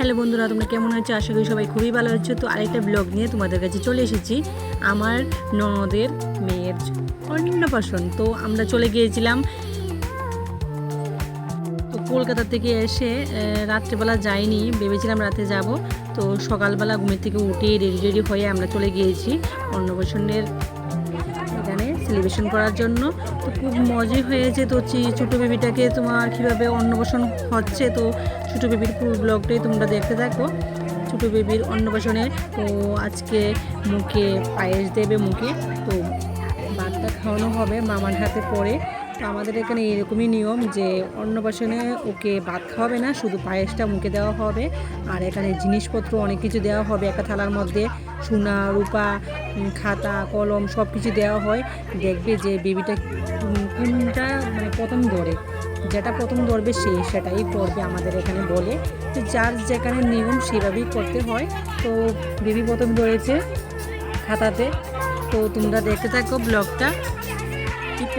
Hello বন্ধুরা, তোমরা কেমন আছো? আশা করি সবাই খুবই ভালো আছো। তো আরেকটা ব্লগ নিয়ে তোমাদের কাছে চলে এসেছি। আমার ননদের মেয়ের অন্নপ্রাশন তো আমরা চলে গিয়েছিলাম। তো কলকাতা থেকে এসে রাত্রেবেলা যাইনি, ভেবেছিলাম রাতে যাব। তো সকালবেলা ঘুমের থেকে উঠে রেডি রেডি হয়ে আমরা চলে গিয়েছি। অন্নপ্রাশনের সেলিব্রেশন করার জন্য। তো খুব মজাই হয়েছে। তো ছোটো বেবিটাকে তোমার কীভাবে অন্নপ্রাশন হচ্ছে, তো ছোটো বেবির পুরো ব্লগটাই তোমরা দেখতে থাকো। ছোটো বেবির অন্নপ্রাশনে, তো আজকে মুখে পায়েস দেবে মুখে। তো ভাতটা খাওয়ানো হবে মামার হাতে পরে। আমাদের এখানে এরকমই নিয়ম যে অন্নপ্রাশনে ওকে ভাত খাওয়াবে না, শুধু পায়েসটা মুখে দেওয়া হবে। আর এখানে জিনিসপত্র অনেক কিছু দেওয়া হবে, একটা থালার মধ্যে সোনা, রূপা খাতা, কলম সব কিছু দেওয়া হয়। দেখবে যে বেবিটা কোনটা মানে প্রথম ধরে। যেটা প্রথম ধরবে সে সেটাই করবে আমাদের এখানে বলে। তো যার যেখানে নিয়ম সেভাবেই করতে হয়। তো বেবি প্রথম ধরেছে খাতাতে। তো তোমরা দেখতে থাকো ব্লগটা। কিপ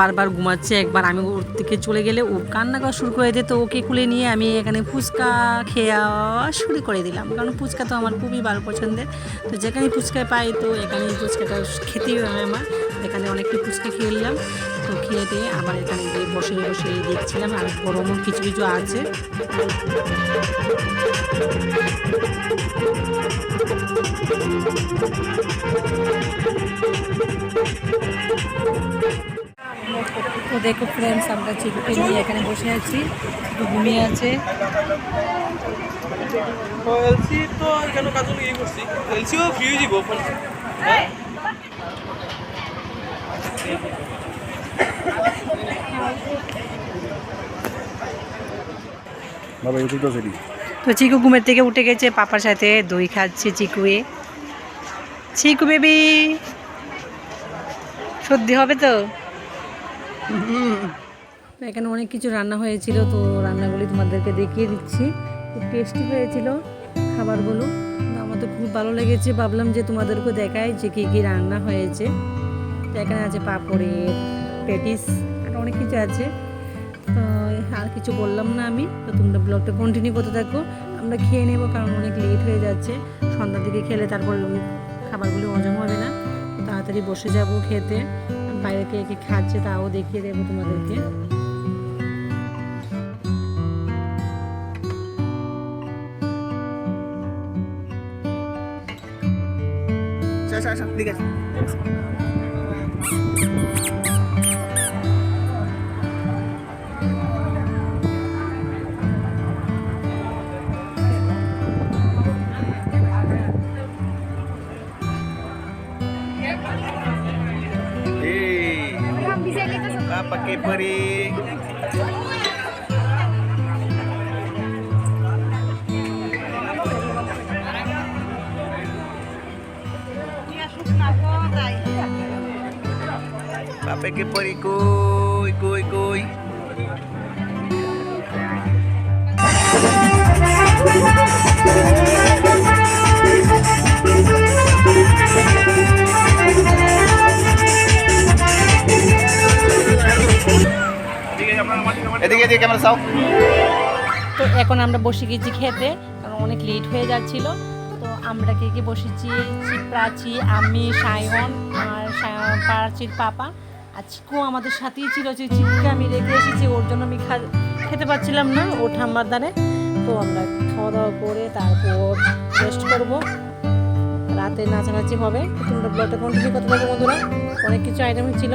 বারবার ঘুমাচ্ছে, একবার আমি ওর থেকে চলে গেলে ও কান্না করা শুরু করে দিত, ওকে কুলে নিয়ে আমি এখানে ফুচকা খেয়া শুরু করে দিলাম। কারণ ফুচকা তো আমার খুবই ভালো পছন্দের। তো যেখানে ফুচকা পাই তো এখানে ফুচকাটা খেতেই হয় আমার। এখানে অনেকটা ফুচকা খেয়ে নিলাম। তো খেয়ে দিয়ে আবার এখানে গিয়ে বসে বসে দেখছিলাম আর গরমও কিছু কিছু আছে। দেখো ফ্রেন্ডস আমরা চিকুকে নিয়ে এখানে বসে আছি চিকু ঘুমিয়ে আছে। এলসি তো ইয়ে করছি? এলসিও ফ্রি তো চিকু ঘুমের থেকে উঠে গেছে পাপার সাথে দই খাচ্ছে চিকুয়ে। চিকু বেবি সর্দি হবে তো? এখানে অনেক কিছু রান্না হয়েছিল, তো রান্নাগুলি তোমাদেরকে দেখিয়ে দিচ্ছি। খুব টেস্টি হয়েছিল খাবারগুলো। আমার তো খুব ভালো লেগেছে, ভাবলাম যে তোমাদেরকে দেখায় যে কী কী রান্না হয়েছে। তো এখানে আছে পাঁপড়ের পেটিস, আর অনেক কিছু আছে। তো আর কিছু বললাম না আমি। তো তোমরা ব্লগটা কন্টিনিউ করতে থাকো। আমরা খেয়ে নেব, কারণ অনেক লেট হয়ে যাচ্ছে। সন্ধ্যার দিকে খেলে তারপর খাবারগুলো হজম হবে না। তাড়াতাড়ি বসে যাব খেতে। বাইরে কে কে খাচ্ছে তাও দেখিয়ে দেবো তোমাদেরকে। ঠিক আছে। একবারে বাপেকে পরি কই কই কই? এদিকে ক্যামেরা চাও? তো এখন আমরা বসে গেছি খেতে, কারণ অনেক লেট হয়ে যাচ্ছিল। তো আমরা কে কে বসেছি? প্রাচী আমি, সায়ন আর প্রাচীর পাপা। আর চিকু আমাদের সাথেই ছিল যে চিকুকে আমি রেখে এসেছি, ওর জন্য আমি খেতে পারছিলাম না, ও ঠাম্মার দ্বারে। তো আমরা খাওয়া দাওয়া করে তারপর রেস্ট করব। রাতে নাচানাচি হবে। তোমরা ব্লগটা কন্টিনিউ করতে থাকো বন্ধুরা। অনেক কিছু আইটেম ছিল।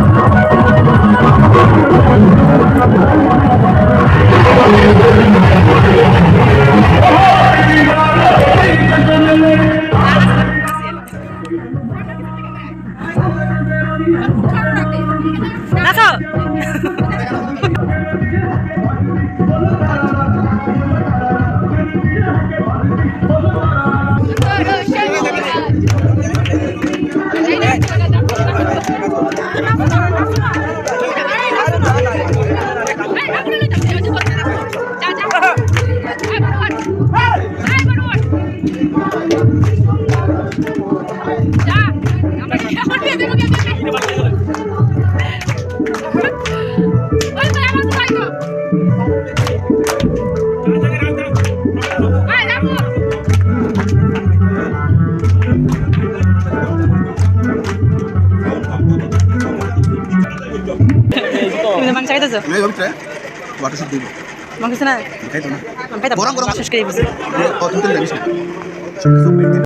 খাইতেছো ওয়াটার শুট দিব। মাংস না? খাইতো না? গরম গরম শেষ করে লাগিস